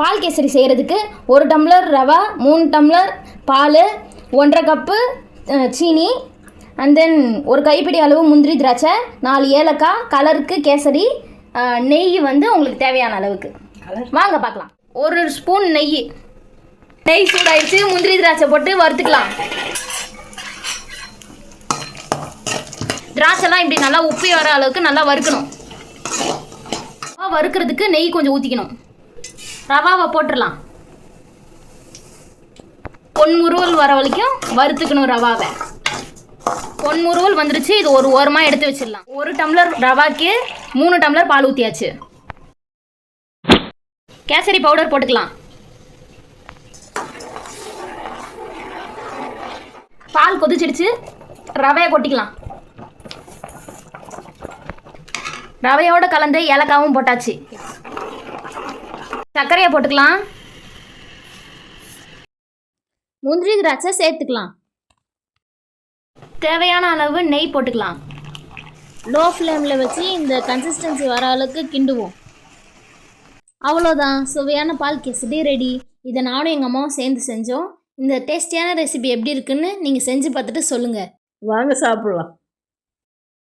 பால் கேசரி செய்கிறதுக்கு ஒரு டம்ளர் ரவா மூணு டம்ளர் பால் ஒன்றரை கப்பு சீனி அண்ட் தென் ஒரு கைப்பிடி அளவு முந்திரி திராட்சை நாலு ஏலக்காய் கலருக்கு கேசரி நெய் வந்து உங்களுக்கு தேவையான அளவுக்கு. வாங்க பார்க்கலாம் ஒரு ஸ்பூன் நெய். நெய் சூடாயிடுச்சு முந்திரி திராட்சை போட்டு வறுத்துக்கலாம். திராட்சைலாம் இப்படி நல்லா உப்பி வர அளவுக்கு நல்லா வறுக்கணும். வறுக்கிறதுக்கு நெய் கொஞ்சம் ஊற்றிக்கணும் ரவாவை போட்டுடலாம் பொன்முருவல் வர வரைக்கும் வறுத்துக்கணும் ரவாவை. பொன்முருவல் வந்துருச்சு இது ஒரு ஓரமாக எடுத்து வச்சிடலாம். ஒரு டம்ளர் ரவாக்கு மூணு டம்ளர் பால் ஊற்றியாச்சு கேசரி பவுடர் போட்டுக்கலாம். பால் கொதிச்சிடுச்சு ரவையை கொட்டிக்கலாம். ரவையோட கலந்து ஏலக்காவும் போட்டாச்சு. சர்க்கரையை போட்டுக்கலாம். முந்திரி திராட்சை சேர்த்துக்கலாம். தேவையான அளவு நெய் போட்டுக்கலாம். லோ ஃப்ளேமில் வச்சு இந்த கன்சிஸ்டன்சி வர அளவுக்கு கிண்டுவோம். அவ்வளோதான் சுவையான பால் கேசரி ரெடி இதை நானும் எங்கள் அம்மாவும் சேர்ந்து செஞ்சோம். இந்த டேஸ்டியான ரெசிபி எப்படி இருக்குன்னு நீங்கள் செஞ்சு பார்த்துட்டு சொல்லுங்கள் வாங்க சாப்பிடலாம்.